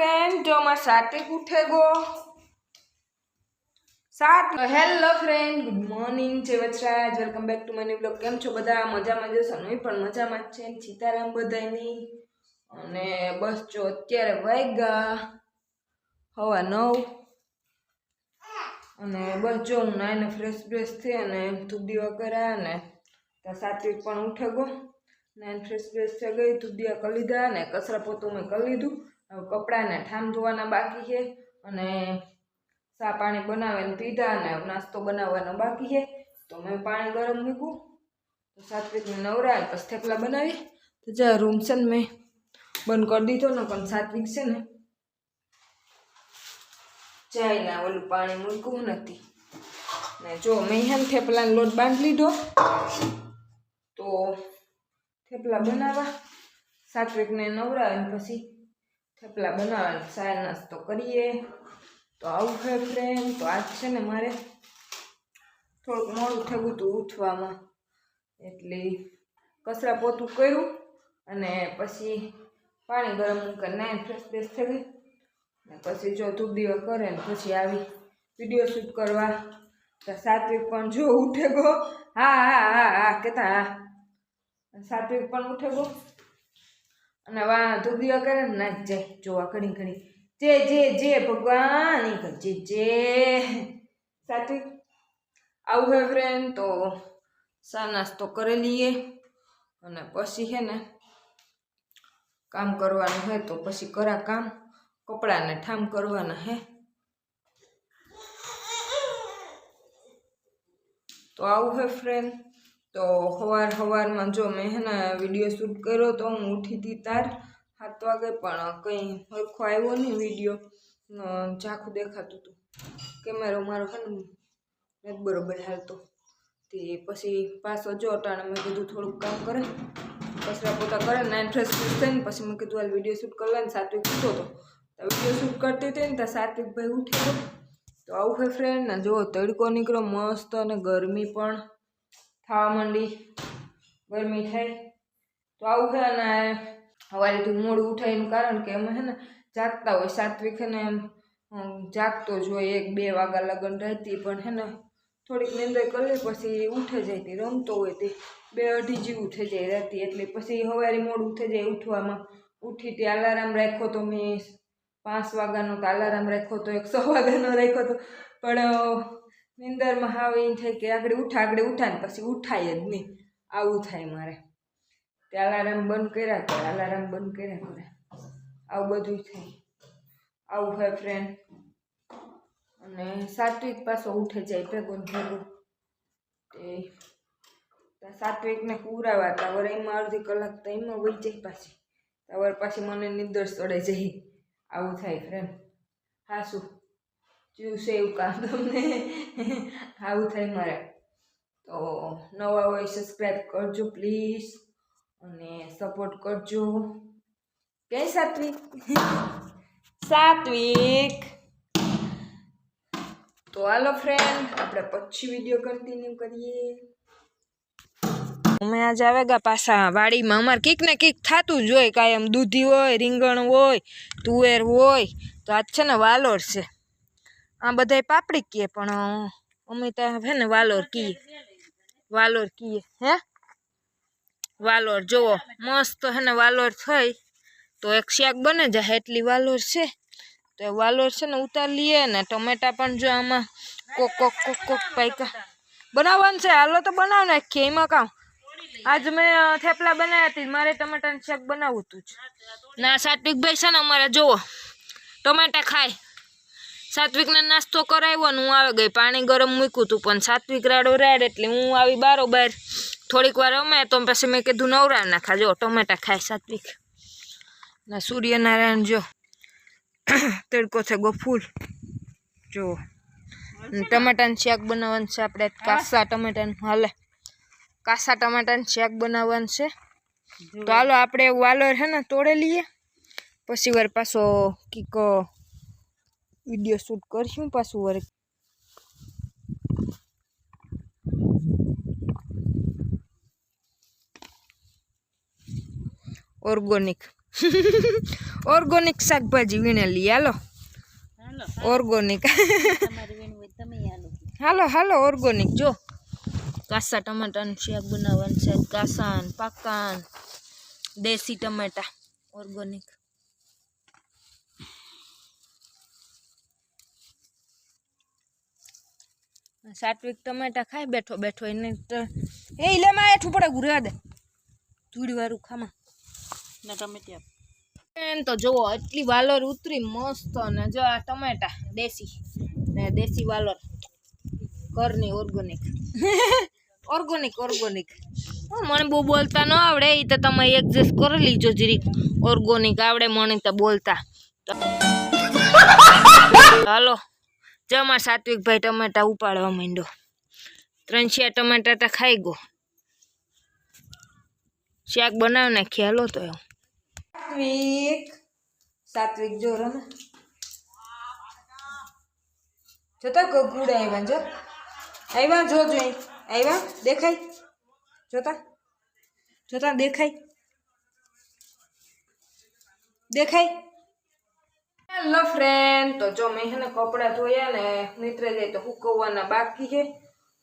Friend જો અમાર સાત્વિક ઉઠે ગો. સાત hello friend good morning Jay Vachraj welcome back to my blog કેમ છો બધા? મજામાં જશો નહીં પણ મજામાં જ છે. સીતારામ બધાની અને બસ જો અત્યારે વાગ્યા હવા નવ. અને બસ જો હું નાઈને ફ્રેશ બ્રેશ થઈ અને દીવા કર્યા અને ત્યાં સાત્વિક પણ ઉઠે ગો. નાઈને ફ્રેશ બ્રેશ થઈ ગઈ, ધૂપ કરી લીધા અને કચરા પોતું મેં કરી લીધું. કપડાને ઠામ ધોવાના બાકી છે અને સા પાણી બનાવીને પીધા અને નાસ્તો બનાવવાનો બાકી છે. તો મેં પાણી ગરમ મૂક્યું. તો સાત્વિકને નવરાય, પછી થેપલા બનાવી તો જ્યાં રૂમ છે ને મેં બંધ કરી દીધો ને, પણ સાત્વિક છે ને. જાય ઓલું પાણી મૂક્યું નથી. ને જો, મેં હેમ થેપલાનો લોટ બાંધી લીધો. તો થેપલા બનાવવા. સાત્વિકને નવરાવે પછી થેપલા બનાવવાનો. સાર, નાસ્તો કરીએ. તો આવું છે ફ્રેન્ડ તો આજ છે ને મારે થોડુંક મોડું થયું હતું ઉઠવામાં. એટલે કચરા પોતું કર્યું અને પછી પાણી ગરમ મૂકીને નાઈન ફ્રેશ ફ્રેશ થઈ ગઈ. ને પછી જો ધૂપ દીવા કરે ને પછી આવી વીડિયો શૂટ કરવા. તો સાત્વિક પણ જો ઉઠે ગો. હા હા હા હા કહેતા હા. સાત્વિક પણ ઉઠે ગો. અને વા દીવા કરે ને નાચ જાય. જોવા ઘણી ઘણી. જે જે જે, ભગવાન જે જે. સાત્વિક આવું હે ફ્રેન્ડ તો સા નાસ્તો કરી લઈએ. અને પછી છે ને કામ કરવાનું હોય તો પછી કરા કામ. કપડાને ઠામ કરવાના હે. તો આવું હે ફ્રેન્ડ તો સવાર સવારમાં જો મેં હેના વીડિયો શૂટ કર્યો તો હું ઉઠી હતી તાર સાત વાગે પણ કંઈ સરખો આવ્યો નહીં વીડિયો. ઝાખું દેખાતું હતું કેમેરો મારો છે ને બરોબર હાલતો. તે પછી પાછો જો અટાણે મેં કીધું થોડુંક કામ કરે. કચરા પોતા કરે નાઇન ફ્રેશ ફ્રેશ થઈને પછી મેં કીધું હાલ વીડિયો શૂટ કરી ને સાત્વિક ઉઠો તો. વીડિયો શૂટ કરતી હતી ને ત્યાં સાત્વિક ભાઈ ઉઠી ગયો. તો આવું હે ફ્રેન્ડ ને જો તડકો નીકળ્યો મસ્ત અને ગરમી પણ. થવા માંડી, ગરમી થાય, તો આવું છે અને સવારેથી મોડું ઉઠાયનું કારણ કે અમે છે ને જાગતા હોય સાત્વિક ને જાગતો જ હોય એક બે વાગ્યા લગન રહેતી, પણ હે ને થોડીક નિંદર કરી પછી ઉઠે જાય તે, રમતો હોય તે, બે અઢી જેવું થઈ જાય રાતી એટલે પછી સવારે મોડું થઈ જાય ઉઠવામાં. ઉઠી તે અલાર્મ રાખ્યો તો મેં પાંચ વાગ્યાનો તો અલાર્મ રાખ્યો તો, એક સો વાગ્યાનો રાખ્યો તો, પણ નિંદરમાં હાવ એમ થાય કે આગળ ઉઠા આગળ ઉઠા ને પછી ઉઠાય જ નહીં. આવું થાય મારે. તે અલાર્મ બંધ કર્યા કરે અલાર્મ બંધ કર્યા કરે. આવું બધું થાય. આવું હોય ફ્રેન્ડ અને સાત્વિક પાછો ઉઠે જાય ભેગો ભેગું. તે સાત્વિકને પૂરાવા હતા. વર એમાં અડધી કલાક તો એમાં વહી જાય પાછી. વર પાછી મને નિંદર ચડે જાય આવું થાય ફ્રેન્ડ હા શું જીવશે એવું કામ તમને? આવું થાય મારે. તો નવા હોય સબસ્ક્રાઈબ કરજો પ્લીઝ અને સપોર્ટ કરજો. કે સાત્વિક? સાત્વિક. તો હાલો ફ્રેન્ડ આપણે પછી વીડિયો કન્ટિન્યુ કરીએ. અમે આજે આવે ગા પાછા વાડીમાં. અમારે કીક ને કીક થતું જ હોય કાંઈ આમ દૂધી હોય રીંગણ હોય તુવેર હોય. તો આજ છે ને વાલોર છે. આ બધાય પાપડી કીએ પણ અમે ત્યાં હે ને વાલોર કીએ. વાલોર કીએ, હે? વાલોર જુઓ મસ્ત હે ને વાલોર થઈ. તો એક શાક બને જાય એટલી વાલોર છે. તો એ વાલોર છે ને ઉતાર લઈએ ને ટમેટા પણ જો આમાં કોક કોક કોક કોક પાઈકા બનાવવાનું છે, હાલો તો બનાવ નાખીએ, એમાં કામ. આજ મેં થેપલા બનાવ્યા હતી મારે ટમેટાનું શાક બનાવવું હતું જ. ના, સાત્વિકભાઈ છે ને અમારે જુઓ ટમેટા ખાય. સાત્વિકને નાસ્તો કરાવ્યો અને હું આવે ગઈ. પાણી ગરમ મૂક્યું હતું પણ સાત્વિક રાડો રાડ એટલે હું આવી બારોબાર. થોડીક વાર અમે તો પછી મેં કીધું નવરા નાખા જો ટમેટા ખાય સાત્વિક. ના સૂર્યનારાયણ જો તડકો છે ગો ફૂલ જો ટમેટાનું શાક બનાવવાનું છે આપણે કાસા ટમેટાનું. હાલે કાસા ટમેટાનું શાક બનાવવાનું છે. તો હાલો આપણે વાલોર છે ને તોડે લઈએ. પછી વાર પાછો કીક વીડિયો શૂટ કરશું પાછું વર્ક ઓર્ગોનિક ઓર્ગોનિક શાકભાજી વીણેલી હાલો. હાલો ઓર્ગોનિક હાલો. હાલો હાલો ઓર્ગોનિક જો. કાસા ટમાટાનું શાક બનાવવાનું છે કાસા પાકાન દેશી ટમેટા. ઓર્ગોનિક સાત્વિક ટમેટા ખાઈ બેઠો બેઠો એને તો એ ઇલેમાં એઠું પડે ગુરા દે. ધૂળી વાળું ખામાં. ને ટમેટિયા એમ તો જુઓ એટલી વાલોર ઉતરી મસ્ત ને જો આ ટમેટા દેશી ને દેશી વાલોર. ઘરની ઓર્ગોનિક ઓર્ગોનિક ઓર્ગોનિક મને બહુ બોલતા ન આવડે એ તો તમે એડજસ્ટ કરી લીજો જરીક. ઓર્ગોનિક આવડે મને તો બોલતા. તો જમા સાત્વિકભાઈ ટમેટા ઉપાડવા માંડ્યો. ત્રણ ચાર ટમેટા તો ખાઈ ગયો. શાક બનાવી નાખી, હાલો તો એમ. સાત્વિક. સાત્વિક જો રમે. જોતા ગગુડ આવ્યા જો. આવ્યા જો જોઈ આવ્યા દેખાય. જોતા જોતા દેખાય. દેખાય. હેલો ફ્રેન્ડ તો જો મેં હેને કપડાં ધોયા ને નીતરે જાય તો હુકવવાના બાકી છે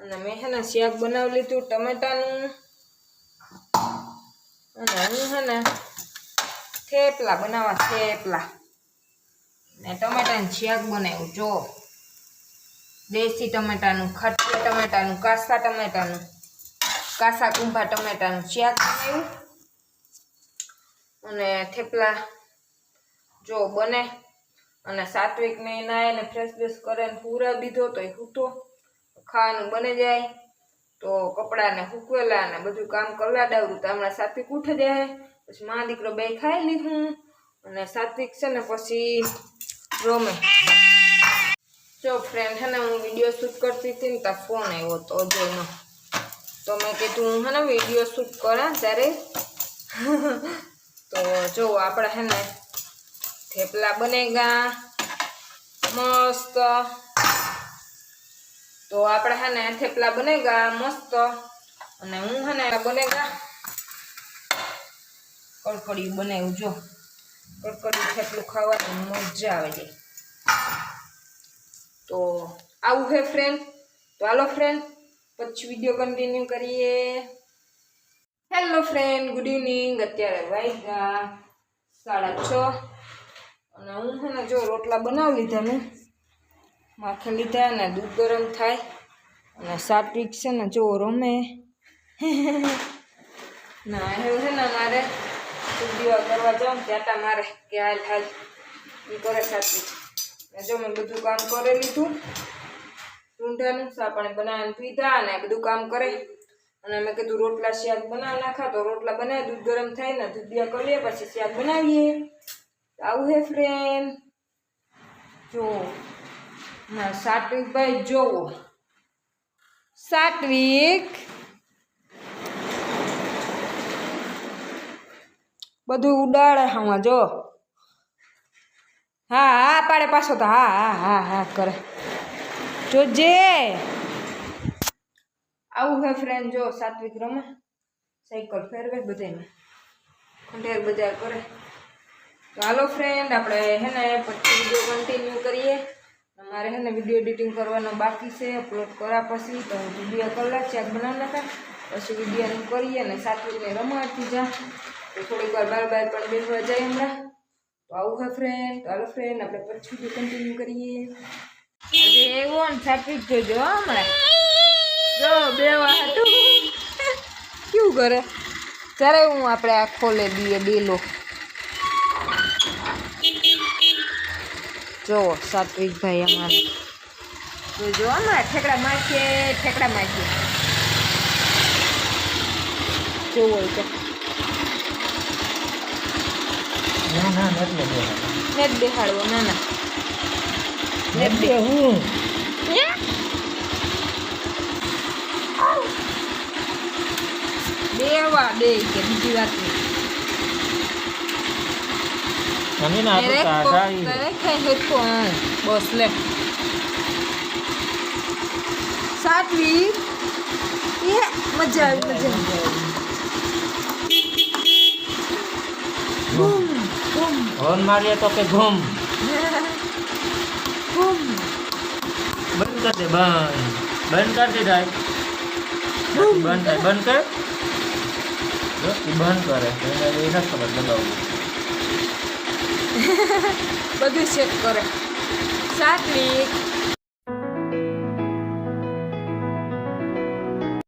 અને મેં હેને શાક બનાવી લીધું, ટમેટાનું. અને હું છે ને થેપલા બનાવવા, થેપલા. ને ટમેટાનું શાક બનાવ્યું, જો. દેશી ટમેટાનું ખટ્ટા ટમેટાનું, કાસા ટમેટાનું, કાસા કુંભા ટમેટાનું શાક બનાવ્યું. અને થેપલા જો બને. અને સાત્વિક ને નાય ને ફ્રેશ બ્રેશ કરે ને પૂરા દીધો તો એ હૂતો. ખાવાનું બની જાય. તો કપડાને સૂકવેલા ને બધું કામ કલાડાવરું તો હમણાં સાત્વિક ઉઠી જાય. પછી મા દીકરો બે ખાઈ લીધું. અને સાત્વિક છે ને પછી રમે. જો ફ્રેન્ડ હે ને હું વીડિયો શૂટ કરતી હતી ને ત્યાં ફોન આવ્યો તો જોઈનો તો મેં કીધું, હું હે ને વીડિયો શૂટ કરા ત્યારે? તો જો આપણે હે ને થેપલા બનેગા. મસ્ત. તો આપણે હે ને થેપલા બનેગા, મસ્ત. અને હું હે ને બનેગા. કડકડિયું બનાવ્યું જો. કડકડિયું થેપલું ખાવાની મજા આવે છે. તો આવું હે ફ્રેન્ડ તો હાલો ફ્રેન્ડ પછી વીડિયો કન્ટિન્યુ કરીએ. હેલો ફ્રેન્ડ ગુડ ઇવનિંગ અત્યારે વાગ્યા સાડા છ. અને હું છે ને જો રોટલા બનાવી લીધા મેં માખી લીધા ને દૂધ ગરમ થાય. અને સાત્વિક છે ને જો રમે. ના એવું છે ને મારે દીવા કરવા જાઉં ત્યાં મારે કે હાલ હાલ એ કરે સાત્વિક જો મેં બધું કામ કરી લીધું ઊંઢાનું સા પાણી બનાવીને પીધા અને બધું કામ કરે. અને મેં કીધું રોટલા શાક બનાવી નાખા, તો રોટલા બનાવી, દૂધ ગરમ થાય ને દૂધ કરીએ કરી પછી શાક બનાવીએ. આવું હે ફ્રેન્ડ જો ના સાત્વિકભાઈ જોવો સાત્વિક બધું ઉડાડે હા જો. હા હા, પાડે પાછો તો, હા હા હા હા, કરે. જોજે આવું હે ફ્રેન્ડ જો, સાત્વિક રમે. સાયકલ ફેરવે બધાને ખંડેર બજાર કરે. હાલો ફ્રેન્ડ આપણે હે ને પછી વીડિયો કન્ટિન્યુ કરીએ. મારે હે ને વીડિયો એડિટિંગ કરવાનો બાકી છે અપલોડ કર્યા પછી તો વીડિયો કલાક ચેક બનાવી નાખા. પછી વીડિયો કરીએ અને સાત્વિકને રમાડતી જા. તો થોડીક વાર બાર બાર પણ બેસવા જાય હમણાં. તો આવું હે ફ્રેન્ડ તો હાલો ફ્રેન્ડ આપણે પછી વીડિયો કન્ટિન્યુ કરીએ. એવો ને સાત્વિક જોજો હમણાં. જો બે વાટું કેવું કરે? ત્યારે હું આપણે આ ખોલે દઈએ ડેલો જો સાત્વિકભાઈ અમારે. તો જો અમારે ઠેકડા માખીએ ઠેકડા માખીએ જોવું હોય તો. ના ના નથી ને જ બેહાડવો ના ના. નથી બે હું? દેવા દે કે બીજી વાત નહીં. કો કાઢાઈ. મેરે ખાઈ હેઠો હા બસ લે સાત્વિક એ મજા આવી મજા આવી હોર્ન મારીએ તો કે ઘૂમ ઘૂમ બંધ કર દે બંધ બંધ કર દે થાય બંધ થાય બંધ કર બંધ કરે એને એ નથી ખબર દબાવવું બધું ચેક કરે. સાત્વિક.